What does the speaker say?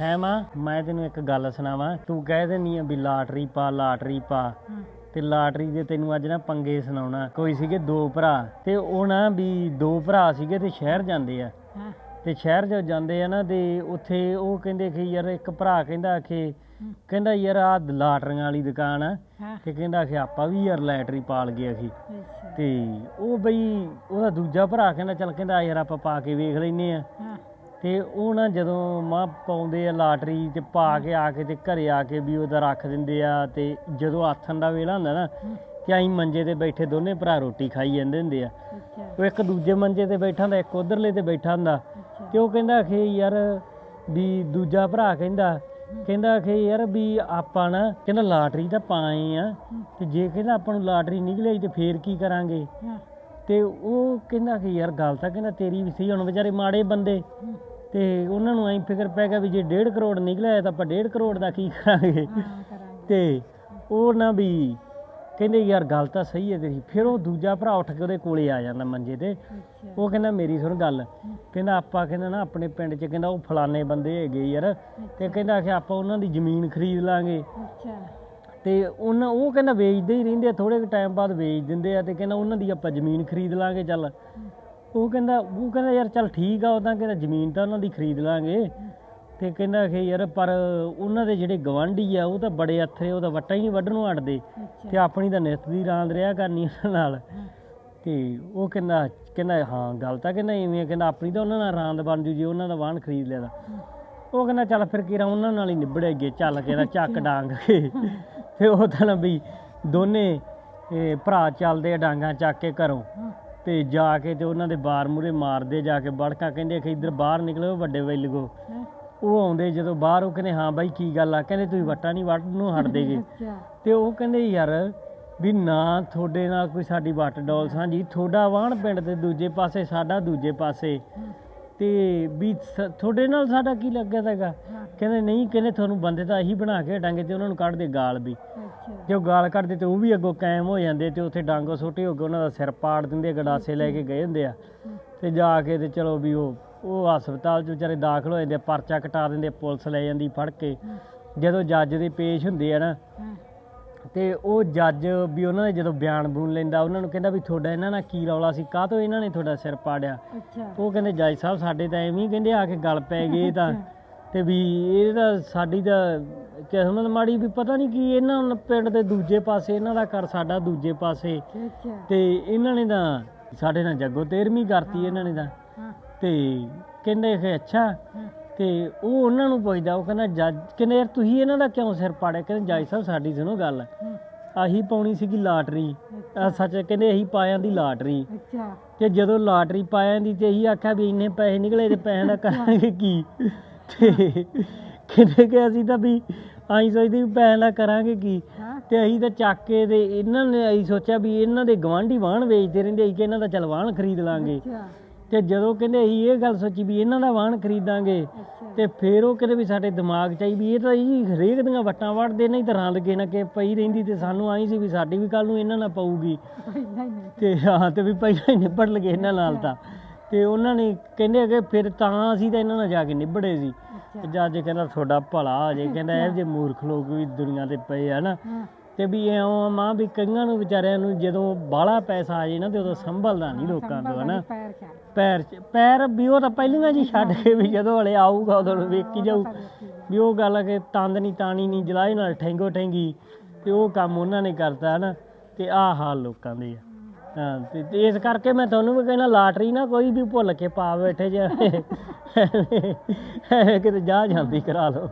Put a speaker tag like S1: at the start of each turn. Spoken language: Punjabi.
S1: ਹੈ ਮਾਂ ਮੈਂ ਤੈਨੂੰ ਇੱਕ ਗੱਲ ਸੁਣਾਵਾਂ। ਤੂੰ ਕਹਿ ਦਿੰਨੀ ਆ ਵੀ ਲਾਟਰੀ ਪਾ ਲਾਟਰੀ ਪਾ। ਤੇ ਲਾਟਰੀ ਦੇ ਤੈਨੂੰ ਅੱਜ ਨਾ ਪੰਗੇ ਸੁਣਾਉਣਾ। ਕੋਈ ਸੀਗੇ ਦੋ ਭਰਾ। ਤੇ ਉਹ ਨਾ ਵੀ ਦੋ ਭਰਾ ਸੀਗੇ ਤੇ ਸ਼ਹਿਰ ਜਾਂਦੇ ਆ। ਤੇ ਸ਼ਹਿਰ ਜਦੋਂ ਜਾਂਦੇ ਆ ਨਾ ਤੇ ਉੱਥੇ ਉਹ ਕਹਿੰਦੇ ਕਿ ਯਾਰ ਇੱਕ ਭਰਾ ਕਹਿੰਦਾ ਕਿ ਕਹਿੰਦਾ ਯਾਰ ਆ ਲਾਟਰੀਆਂ ਵਾਲੀ ਦੁਕਾਨ ਆ। ਤੇ ਕਹਿੰਦਾ ਕਿ ਆਪਾਂ ਵੀ ਯਾਰ ਲਾਟਰੀ ਪਾਲ ਗਏ ਅਸੀਂ। ਤੇ ਉਹ ਬਈ ਉਹਦਾ ਦੂਜਾ ਭਰਾ ਕਹਿੰਦਾ ਚੱਲ ਕਹਿੰਦਾ ਯਾਰ ਆਪਾਂ ਪਾ ਕੇ ਵੇਖ ਲੈਨੇ ਆ। ਤੇ ਉਹ ਨਾ ਜਦੋਂ ਮਾਂ ਪਾਉਂਦੇ ਆ ਲਾਟਰੀ ਤੇ ਪਾ ਕੇ ਆ ਕੇ ਤੇ ਘਰੇ ਆ ਕੇ ਵੀ ਉਹਦਾ ਰੱਖ ਦਿੰਦੇ ਆ ਤੇ ਜਦੋਂ ਆਥਣ ਦਾ ਵੇਲਾ ਹੁੰਦਾ ਨਾ ਤੇ ਆਈ ਮੰਜੇ ਤੇ ਬੈਠੇ ਦੋਨੇ ਭਰਾ ਰੋਟੀ ਖਾਈ ਜਾਂਦੇ ਹੁੰਦੇ ਆ। ਉਹ ਇੱਕ ਦੂਜੇ ਮੰਜੇ ਤੇ ਬੈਠਾ ਹੁੰਦਾ ਇੱਕ ਉਧਰਲੇ ਤੇ ਬੈਠਾ ਹੁੰਦਾ। ਤੇ ਉਹ ਕਹਿੰਦਾ ਕਿ ਯਾਰ ਵੀ ਦੂਜਾ ਭਰਾ ਕਹਿੰਦਾ ਕਹਿੰਦਾ ਕਿ ਯਾਰ ਵੀ ਆਪਾਂ ਨਾ ਕਹਿੰਦਾ ਲਾਟਰੀ ਤਾਂ ਪਾਏ ਆ। ਤੇ ਜੇ ਕਹਿੰਦਾ ਆਪਾਂ ਨੂੰ ਲਾਟਰੀ ਨਿਕਲੇ ਤੇ ਫੇਰ ਕੀ ਕਰਾਂਗੇ? ਤੇ ਉਹ ਕਹਿੰਦਾ ਕਿ ਯਾਰ ਗੱਲ ਤਾਂ ਕਹਿੰਦਾ ਤੇਰੀ ਵੀ ਸਹੀ ਹੁਣ ਵਿਚਾਰੇ ਮਾੜੇ ਬੰਦੇ। ਤੇ ਉਹਨਾਂ ਨੂੰ ਐਂ ਫਿਕਰ ਪੈ ਗਿਆ ਵੀ ਜੇ 1.5 ਕਰੋੜ ਨਿਕਲਿਆ ਤਾਂ ਆਪਾਂ 1.5 ਕਰੋੜ ਦਾ ਕੀ ਕਰਾਂਗੇ? ਤੇ ਉਹ ਨਾ ਵੀ ਕਹਿੰਦੇ ਯਾਰ ਗੱਲ ਤਾਂ ਸਹੀ ਹੈ ਤੇਰੀ ਫਿਰ ਉਹ ਦੂਜਾ ਭਰਾ ਉੱਠ ਕੇ ਉਹਦੇ ਕੋਲੇ ਆ ਜਾਂਦਾ ਮੰਜੇ ਤੇ। ਉਹ ਕਹਿੰਦਾ ਮੇਰੀ ਸੁਣ ਗੱਲ ਕਹਿੰਦਾ ਆਪਾਂ ਕਹਿੰਦਾ ਨਾ ਆਪਣੇ ਪਿੰਡ 'ਚ ਕਹਿੰਦਾ ਉਹ ਫਲਾਣੇ ਬੰਦੇ ਹੈਗੇ ਯਾਰ ਤੇ ਕਹਿੰਦਾ ਕਿ ਆਪਾਂ ਉਹਨਾਂ ਦੀ ਜ਼ਮੀਨ ਖਰੀਦ ਲਾਂਗੇ।
S2: ਅੱਛਾ।
S1: ਤੇ ਉਹਨਾਂ ਉਹ ਕਹਿੰਦਾ ਵੇਚਦੇ ਹੀ ਰਹਿੰਦੇ ਆ ਥੋੜੇ ਟਾਈਮ ਬਾਅਦ ਵੇਚ ਦਿੰਦੇ ਆ ਤੇ ਕਹਿੰਦਾ ਉਹਨਾਂ ਦੀ ਆਪਾਂ ਜ਼ਮੀਨ ਖਰੀਦ ਲਾਂਗੇ ਚੱਲ। ਉਹ ਕਹਿੰਦਾ ਉਹ ਕਹਿੰਦਾ ਯਾਰ ਚੱਲ ਠੀਕ ਆ ਉਦਾਂ ਕਹਿੰਦਾ ਜ਼ਮੀਨ ਤਾਂ ਉਹਨਾਂ ਦੀ ਖਰੀਦ ਲਾਂਗੇ। ਤੇ ਕਹਿੰਦਾ ਕਿ ਯਾਰ ਪਰ ਉਹਨਾਂ ਦੇ ਜਿਹੜੇ ਗਵਾਂਢੀ ਆ ਉਹ ਤਾਂ ਬੜੇ ਅੱਥਰੇ ਉਹ ਤਾਂ ਵੱਟਾ ਹੀ ਵੱਢਣੋਂ ਹਟਦੇ
S2: ਅੱਛਾ।
S1: ਤੇ ਆਪਣੀ ਤਾਂ ਨਿੱਤ ਦੀ ਰਾਂਦ ਰਿਆ ਕਰਨੀ ਉਹਨਾਂ ਨਾਲ। ਤੇ ਉਹ ਕਹਿੰਦਾ ਕਹਿੰਦਾ ਹਾਂ ਗੱਲ ਤਾਂ ਕਹਿੰਦਾ ਇਵੇਂ ਆ, ਕਹਿੰਦਾ ਆਪਣੀ ਤਾਂ ਉਹਨਾਂ ਨਾਲ ਰਾਂਦ ਬਣ ਜੂ ਜੇ ਉਹਨਾਂ ਦਾ ਵਾਹਣ ਖਰੀਦ ਲਿਆ ਉਹ ਕਹਿੰਦਾ ਚੱਲ ਫਿਰ ਕੀਰਾ ਉਹਨਾਂ ਨਾਲ ਹੀ ਨਿਬੜੇ ਅੱਗੇ ਚੱਲ ਕੇ ਨਾ ਚੱਕ ਡਾਂਗ ਕੇ। ਤੇ ਉਹ ਤਾਂ ਨਾ ਵੀ ਦੋਨੇ ਇਹ ਭਰਾ ਚੱਲਦੇ ਆ ਡਾਂਗਾਂ ਚੱਕ ਕੇ ਘਰੋਂ। ਤੇ ਜਾ ਕੇ ਤੇ ਉਹਨਾਂ ਦੇ ਬਾਰ ਮੂਰੇ ਮਾਰਦੇ ਜਾ ਕੇ ਬੜਕਾ ਕਹਿੰਦੇ ਕਿ ਇੱਧਰ ਬਾਹਰ ਨਿਕਲੋ ਵੱਡੇ ਵੈਲਗੋ
S2: ਹਾਂ।
S1: ਉਹ ਆਉਂਦੇ ਜਦੋਂ ਬਾਹਰ ਉਹ ਕਹਿੰਦੇ ਹਾਂ ਬਾਈ ਕੀ ਗੱਲ ਆ? ਕਹਿੰਦੇ ਤੁਸੀਂ ਵੱਟਾ ਨਹੀਂ ਵੱਢ ਨੂੰ ਹਟਦੇਗੇ
S2: ਅੱਛਾ।
S1: ਤੇ ਉਹ ਕਹਿੰਦੇ ਯਾਰ ਵੀ ਨਾ ਤੁਹਾਡੇ ਨਾਲ ਕੋਈ ਸਾਡੀ ਵੱਟ ਡੋਲ ਸਾਂਝੀ ਤੁਹਾਡਾ ਵਾਹਣ ਪਿੰਡ ਦੇ ਦੂਜੇ ਪਾਸੇ ਸਾਡਾ ਦੂਜੇ ਪਾਸੇ। ਤੇ ਵੀ ਸ- ਤੁਹਾਡੇ ਨਾਲ ਸਾਡਾ ਕੀ ਲੱਗਿਆ ਹੈਗਾ? ਕਹਿੰਦੇ ਨਹੀਂ ਕਹਿੰਦੇ ਤੁਹਾਨੂੰ ਬੰਦੇ ਤਾਂ ਇਹੀ ਬਣਾ ਕੇ ਹਟਾਂਗੇ ਤੇ ਉਹਨਾਂ ਨੂੰ ਕੱਢਦੇ ਗਾਲ ਵੀ।
S2: ਅੱਛਾ।
S1: ਜੇ ਉਹ ਗਾਲ ਕੱਢਦੇ ਤੇ ਉਹ ਵੀ ਅੱਗੋਂ ਕਾਇਮ ਹੋ ਜਾਂਦੇ ਤੇ ਉੱਥੇ ਡਾਂਗੋ ਛੋਟੇ ਹੋ ਕੇ ਉਹਨਾਂ ਦਾ ਸਿਰ ਪਾੜ ਦਿੰਦੇ ਗੜਾਸੇ ਲੈ ਕੇ ਗਏ ਹੁੰਦੇ ਆ। ਤੇ ਜਾ ਕੇ ਤੇ ਚਲੋ ਵੀ ਉਹ ਉਹ ਹਸਪਤਾਲ 'ਚ ਵਿਚਾਰੇ ਦਾਖਲ ਹੋ ਜਾਂਦੇ ਆ, ਪਰਚਾ ਕਟਾ ਦਿੰਦੇ ਆ, ਪੁਲਿਸ ਲੈ ਜਾਂਦੀ ਫੜ ਕੇ। ਜਦੋਂ ਜੱਜ ਦੇ ਪੇਸ਼ ਹੁੰਦੇ ਆ ਨਾ
S2: ਹਾਂ।
S1: ਤੇ ਉਹ ਜੱਜ ਵੀ ਉਹਨਾਂ ਦੇ ਜਦੋਂ ਬਿਆਨ ਬੂਨ ਲੈਂਦਾ ਉਹਨਾਂ ਨੂੰ ਕਹਿੰਦਾ ਵੀ ਤੁਹਾਡਾ ਇਹਨਾਂ ਨਾਲ ਕੀ ਰੌਲਾ ਸੀ? ਕਾਹ ਤੋਂ ਇਹਨਾਂ ਨੇ ਤੁਹਾਡਾ ਸਿਰ ਪਾੜਿਆ?
S2: ਅੱਛਾ।
S1: ਉਹ ਕਹਿੰਦੇ ਜੱਜ ਸਾਹਿਬ ਸਾਡੇ ਤਾਂ ਐਵੇਂ ਹੀ ਕਹਿੰਦੇ ਆ ਕੇ ਗੱਲ ਪੈ ਗਈ ਇਹ ਤਾਂ। ਤੇ ਵੀ ਇਹ ਤਾਂ ਸਾਡੀ ਤਾਂ ਕਿਸਮਤ ਮਾੜੀ ਵੀ ਪਤਾ ਨਹੀਂ ਕੀ ਇਹਨਾਂ ਨੂੰ ਪਿੰਡ ਦੇ ਦੂਜੇ ਪਾਸੇ ਇਹਨਾਂ ਦਾ ਘਰ ਸਾਡਾ ਦੂਜੇ ਪਾਸੇ। ਤੇ ਇਹਨਾਂ ਨੇ ਤਾਂ ਸਾਡੇ ਨਾਲ ਜੱਗੋ ਤੇਰਵੀਂ ਕਰਤੀ ਇਹਨਾਂ ਨੇ ਤਾਂ। ਤੇ ਕਹਿੰਦੇ ਕਿ ਅੱਛਾ। ਤੇ ਉਹ ਉਹਨਾਂ ਨੂੰ ਪੁੱਛਦਾ ਉਹ ਕਹਿੰਦਾ ਜੱਜ ਕਹਿੰਦੇ ਯਾਰ ਤੁਸੀਂ ਇਹਨਾਂ ਦਾ ਕਿਉਂ ਸਿਰ ਪਾੜਿਆ? ਕਹਿੰਦੇ ਜੱਜ ਸਾਹਿਬ ਸਾਡੀ ਸੁਣੋ ਗੱਲ। ਆਹੀ ਪਾਉਣੀ ਸੀਗੀ ਲਾਟਰੀ। ਸੱਚ ਕਹਿੰਦੇ ਅਸੀਂ ਪਾਇਆਂ ਦੀ ਲਾਟਰੀ।
S2: ਅੱਛਾ।
S1: ਤੇ ਜਦੋਂ ਲਾਟਰੀ ਪਾਇਆਂ ਦੀ ਤੇ ਇਹੀ ਆਖਿਆ ਵੀ ਇੰਨੇ ਪੈਸੇ ਨਿਕਲੇ ਤੇ ਪੈਸਿਆਂ ਦਾ ਕਰਾਂਗੇ ਕੀ? ਤੇ ਕਹਿੰਦੇ ਕਿ ਅਸੀਂ ਤਾਂ ਵੀ ਆਈ ਸੋਚਦੇ ਵੀ ਪੈਸਿਆਂ ਦਾ ਕਰਾਂਗੇ ਕੀ? ਤੇ ਅਸੀਂ ਤਾਂ ਚੱਕ ਕੇ ਤੇ ਇਹਨਾਂ ਨੇ ਅਸੀਂ ਸੋਚਿਆ ਵੀ ਇਹਨਾਂ ਦੇ ਗਵਾਂਢੀ ਵਾਹਣ ਵੇਚਦੇ ਰਹਿੰਦੇ ਅਸੀਂ ਕਿ ਇਹਨਾਂ ਦਾ ਚਲ ਵਾਹਣ ਖਰੀਦ ਲਾਂਗੇ।
S2: ਅੱਛਾ।
S1: ਤੇ ਜਦੋਂ ਕਹਿੰਦੇ ਅਸੀਂ ਇਹ ਗੱਲ ਸੋਚੀ ਵੀ ਇਹਨਾਂ ਦਾ ਵਾਹਣ ਖਰੀਦਾਂਗੇ ਤੇ ਫਿਰ ਉਹ ਕਹਿੰਦੇ ਵੀ ਸਾਡੇ ਦਿਮਾਗ 'ਚ ਆਈ ਵੀ ਇਹ ਤਾਂ ਜੀ ਹਰੇਕ ਦੀਆਂ ਵੱਟਾਂ ਵੜਦੇ ਨਹੀਂ ਤਾਂ ਰੰਦ ਕੇ ਨਾ ਕਿ ਪਈ ਰਹਿੰਦੀ ਤੇ ਸਾਨੂੰ ਆਈ ਸੀ ਵੀ ਸਾਡੀ ਵੀ ਕੱਲ ਨੂੰ ਇਹਨਾਂ ਨਾਲ ਪਊਗੀ। ਤੇ ਹਾਂ ਤੇ ਵੀ ਪਹਿਲਾਂ ਹੀ ਨਿਬੜ ਲਗੇ ਇਹਨਾਂ ਨਾਲ ਤਾਂ। ਤੇ ਉਹਨਾਂ ਨੇ ਕਹਿੰਦੇ ਕਿ ਫਿਰ ਤਾਂ ਅਸੀਂ ਤਾਂ ਇਹਨਾਂ ਨਾਲ ਜਾ ਕੇ ਨਿਬੜੇ ਸੀ। ਜੱਜ ਕਹਿੰਦਾ ਤੁਹਾਡਾ ਭਲਾ ਹੋ ਜੇ ਕਹਿੰਦਾ ਇਹ ਜੇ ਮੂਰਖ ਲੋਕ ਵੀ ਦੁਨੀਆ ਤੇ ਪਏ ਆ ਨਾ ਤੇ ਵੀ ਐਂ ਮਾਂ ਵੀ ਕਈਆਂ ਨੂੰ ਵਿਚਾਰਿਆਂ ਨੂੰ ਜਦੋਂ ਬਾਹਲਾ ਪੈਸਾ ਆ ਜੇ ਨਾ ਤੇ ਉਦੋਂ ਸੰਭਲਦਾ ਨਹੀਂ ਲੋਕਾਂ ਤੋਂ ਹਨਾ?
S2: ਪੈਰ
S1: 'ਚ ਪੈਰ ਵੀ ਉਹ ਤਾਂ ਪਹਿਲੀਆਂ ਜੀ ਛੱਡ ਕੇ ਵੀ ਜਦੋਂ ਹਲੇ ਆਊਗਾ ਉਦੋਂ ਵੇਖੀ ਜਾਊ। ਵੀ ਉਹ ਗੱਲ ਕਿ ਤੰਦ ਨਹੀਂ ਤਾਣੀ ਨਹੀਂ ਜਲਾਏ ਨਾਲ ਠੈਂਗੋ ਠੈਂਗੀ ਤੇ ਉਹ ਕੰਮ ਉਹਨਾਂ ਨੇ ਕਰਤਾ ਹਨਾ? ਤੇ ਆਹ ਹਾਲ ਲੋਕਾਂ ਦੇ ਆ। ਹਾਂ। ਤੇ ਇਸ ਕਰਕੇ ਮੈਂ ਤੁਹਾਨੂੰ ਵੀ ਕਹਿਣਾ ਲਾਟਰੀ ਨਾ ਕੋਈ ਵੀ ਭੁੱਲ ਕੇ ਪਾ ਬੈਠੇ ਜੇ। ਕਿਤੇ ਜਾ ਜਾਂਦੀ ਕਰਾ ਲਓ।